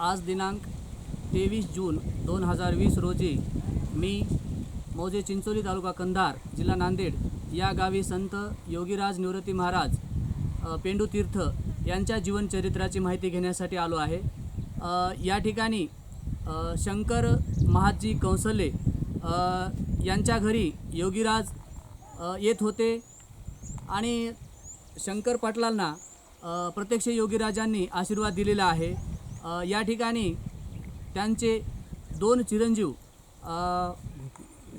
आज दिनांक तेवीस जून दोन हजार वीस रोजी मी मौजे चिंचोली तालुका कंधार जिल्हा नांदेड या गावी संत योगीराज निवृत्ती महाराज पेंडू तीर्थ यांच्या जीवनचरित्राची माहिती घेण्यासाठी आलो आहे. या ठिकाणी शंकर महाजी कंसले यांच्या घरी योगीराज येत होते आणि शंकर पाटलांना प्रत्यक्ष योगीराजांनी आशीर्वाद दिलेला आहे. या ठिकाणी त्यांचे दोन चिरंजीव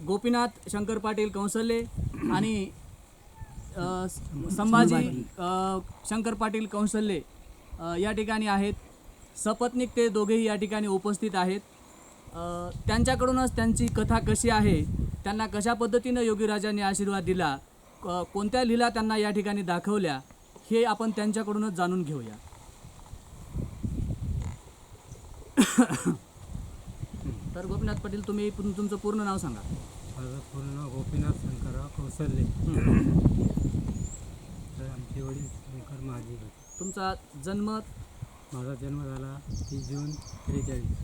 गोपीनाथ शंकर पाटील कौसल्ये आणि संभाजी शंकर पाटील कौशल्ये या ठिकाणी आहेत. सपत्निक ते दोघेही या ठिकाणी उपस्थित आहेत. त्यांच्याकडूनच त्यांची कथा कशी आहे त्यांना कशा पद्धतीनं योगीराजांनी आशीर्वाद दिला कोणत्या लीला त्यांना या ठिकाणी दाखवल्या हे आपण त्यांच्याकडूनच जाणून घेऊया. तर गोपीनाथ पाटील तुम्ही तुम- तुमचं पूर्ण नाव सांगा. माझं पूर्ण नाव गोपीनाथ शंकरराव कौशल्य तर आमचे वडील शंकर महाजी होते. तुमचा जन्म? माझा जन्म झाला तीस जून त्रेचाळीस.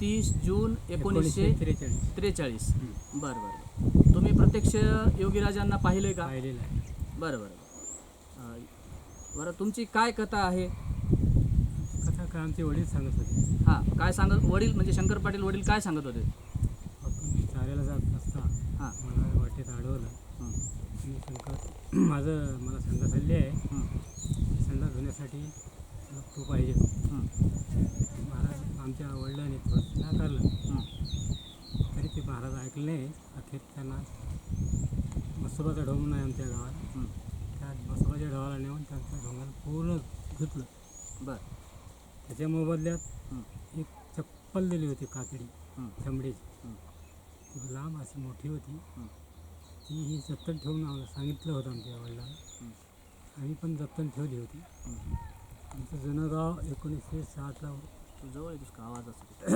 तीस जून एकोणीसशे त्रेचाळीस. त्रेचाळीस. बरं बरं तुम्ही प्रत्यक्ष योगीराजांना पाहिले का? पाहिलेलं आहे. बरं बरं. अं, बरं तुमची काय कथा आहे? कथा काय आमचे वडील सांगत होते. हां काय सांगत वडील म्हणजे शंकर पाटील वडील काय सांगत होते? आपण चाऱ्याला जात असता हां. मला वाटेत अडवलं हं, आणि शंकर माझं मला संडास हल्ली आहे. हं, संडास धुण्यासाठी मला तू पाहिजे हं, महाराज आमच्या वडिलांनी थोडं नाकारलं. हं. तरी ते महाराज ऐकले नाही. अखेर त्यांना मसोबाचा ढोंग नाही आमच्या गावात. हं. त्या मसोबाच्या ढोवाला नेऊन त्यांचं ढोंगाला पूर्ण धुतलं. बरं. त्याच्या मोबदल्यात एक चप्पल दिली होती कातडी चमडीची. ती लांब अशी मोठी होती. हं. ती ही जतन ठेवून आम्हाला सांगितलं होतं आमच्या वडिलांना. आम्ही पण जतन ठेवली होती. आमचं जुनं गाव एकोणीसशे साठला जवळ येतोस का? आवाज असतो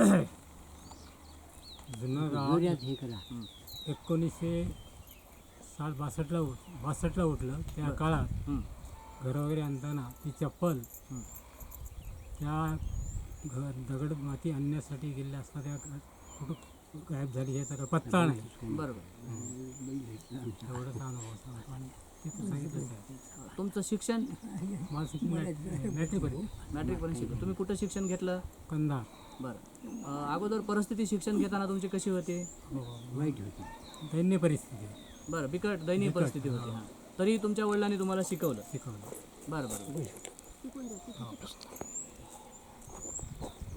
जुनं गाव हं, एकोणीसशे साठ बासष्टला उठ बासष्टला उठलं. त्या. काळात घर वगैरे आणताना ती चप्पल. त्या घर दगड माती आणण्यासाठी गेल्या असता त्या कुठं गायब झाली याचा काही पत्ता नाही. बरं बरं एवढंच अनुभव सांगतो आणि आहे. तुमचं शिक्षण? मला शिक्षण मॅट्रिक होती मॅट्रिकपर्यंत शिकलं तुम्ही कुठं शिक्षण घेतलं? कंदा बरं. अं, अगोदर परिस्थिती शिक्षण घेताना तुमची कशी होती? वाईट होती. दैन्य परिस्थिती. बरं बिकट दयनीय परिस्थिती होती हां. हां तरी तुमच्या वडिलांनी तुम्हाला शिकवलं. शिकवलं. बरं बरं.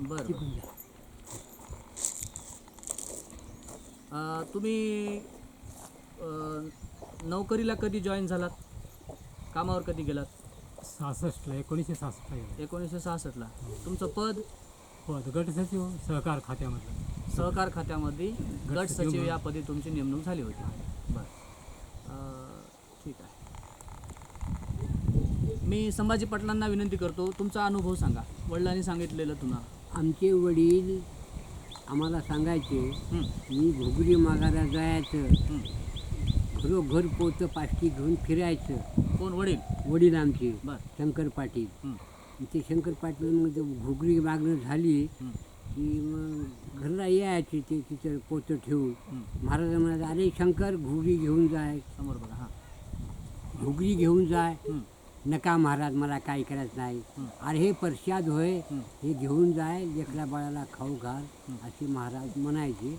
बरं अं, तुम्ही अं, नोकरीला कधी जॉईन झालात? कामावर कधी गेलात? सहासष्टला एकोणीसशे सहासष्टला गेलं. एकोणीसशे सहासष्टला. तुमचं पद? पद गट सचिव सहकार खात्यामधलं. सहकार खात्यामध्ये गट सचिव. या पदी तुमची नेमणूक झाली होती. बरं. अं, ठीक आहे. मी संभाजी पाटलांना विनंती करतो तुमचा अनुभव सांगा. वडिलांनी सांगितलेलं तुम्हाला आमचे वडील आम्हाला सांगायचे मी घुगरी मागायला जायचं. घरोघर पोतं पाष्टी घेऊन फिरायचं. कोण? वडील? वडील आमचे शंकर पाटील. ते शंकर पाटील मग घुगरी मागणं झाली. की मग घरला यायचे ते तिथं पोतं ठेवून. महाराज म्हणाले अरे शंकर घुगरी घेऊन जाय. समोर बघा हां. घुगरी घेऊन जाय. नका महाराज मला काही करायचं नाही. अरे हे प्रसाद होय हं. घेऊन जाय लेकरा बाळाला खाऊ घाल. असे महाराज म्हणायचे.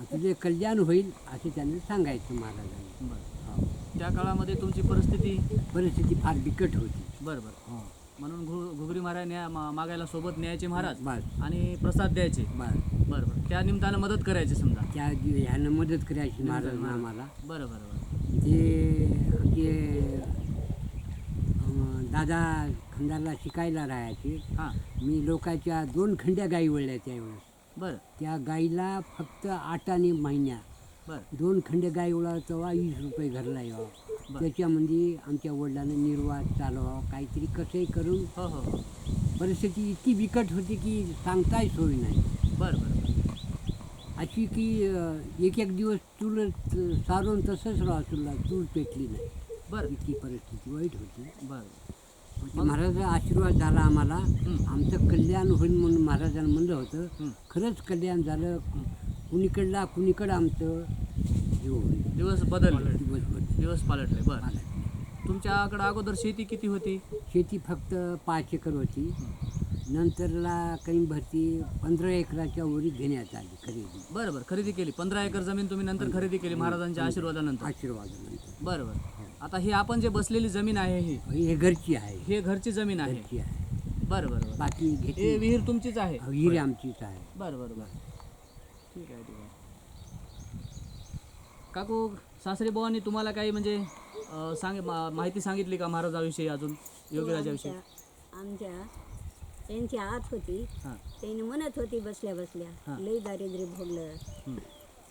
तुझे कल्याण होईल असे त्यांनी सांगायचं महाराजांनी. त्या काळामध्ये तुमची परिस्थिती? परिस्थिती फार बिकट होती. बरं बरं. म्हणून घु घुगरी माराय न्या मागायला सोबत न्यायचे महाराज आणि प्रसाद द्यायचे. बरं बरं. त्या निमित्तानं मदत करायची समजा. त्या ह्यानं मदत करायची महाराज आम्हाला. बरं बरं बरं. ते दादा खंडाला शिकायला राहायचे. हां. मी लोकांच्या दोन खंड्या गाई वळल्या त्यावेळेस. बरं. त्या गाईला फक्त आठ आणि महिन्या. बरं. दोन खंडे गाई उडा तेव्हा वीस रुपये घरला यावं. त्याच्यामध्ये आमच्या वडिलांना निर्वाह चालवावा. काहीतरी कसंही करून हो हो हो. परिस्थिती इतकी बिकट होती की सांगताही सोय नाही. बरं बरं अशी की एक एक दिवस चूल सारून तसंच राहा चुलला चूल पेटली नाही. बरं. इतकी परिस्थिती वाईट होती. बरं. महाराजाचा आशीर्वाद झाला आम्हाला. आमचं कल्याण होईल म्हणून महाराजांना म्हणलं होतं. हं. खरंच कल्याण झालं. कुणीकडला कुणीकडं आमचं हे होईल. दिवस बदलले. दिवसभर दिवस पालटले. बरं. तुमच्याकडं अगोदर शेती किती होती? शेती फक्त पाच एकर होती. नंतरला काही भरती पंधरा एकराच्या वरी घेण्यात आली खरेदी. बरं बरं. खरेदी केली. पंधरा एकर जमीन तुम्ही नंतर खरेदी केली महाराजांच्या आशीर्वादानंतर. आशीर्वादानंतर. बरं बरं. आता ही आपण जे बसलेली जमीन आहे ही हे घरची आहे. हे घरची जमीन आहे. घरची आहे. बरं बरं बरं. बाकी हे घेतली विहीर तुमचीच आहे? विहीर आमचीच आहे. बरं बरं बरं. ठीक आहे ठीक आहे. काकू सासरे भावांनी तुम्हाला काही म्हणजे अं, सांग मा- माहिती सांगितली का महाराजाविषयी अजून योगीराजाविषयी? आमच्या आमच्या त्यांची आत होती. हां. त्यांनी म्हणत होती बसल्या बसल्या. हां. लई दारिद्र्य भोगलं. हं,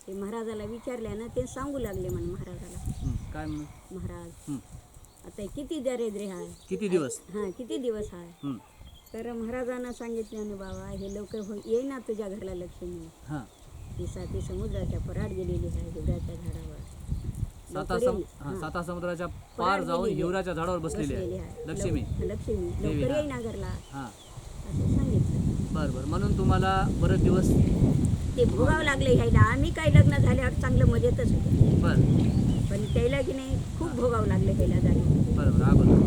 ते महाराजाला विचारल्यानं ते सांगू लागले म्हण महाराजाला. हं. काय म्हणून महाराज. हं. आता किती दारिद्र्य आहे किती दिवस? हां किती दिवस आहे हं, तर महाराजांना सांगितल्यानं बाबा हे लवकर हो येईना तुझ्या घरला लक्ष्मी. हां. ती साती समुद्राच्या पराड गेलेली आहे हिवऱ्याच्या झाडावर. साता लवकर सम येईल. हां, हां. साता समुद्राच्या पार जाऊन गेलेली. हिवराच्या झाडावर बसलेली बसलेली आहे. आहे लक्ष्मी. लव- लक्ष्मी. देवी, लवकर हां. येईना घरला. हां. असं सांगितलं. बरं बरं. म्हणून तुम्हाला बरेच दिवस ते भोगावं लागले ह्याला आम्ही काही लग्न झाल्यावर चांगलं मजेतच होतो. बरं. पण त्याला की नाही खूप भोगावं लागलं त्याला जागे बरं बरं. अगोदर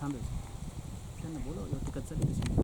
थांबेल त्यांना बोलव कच्चा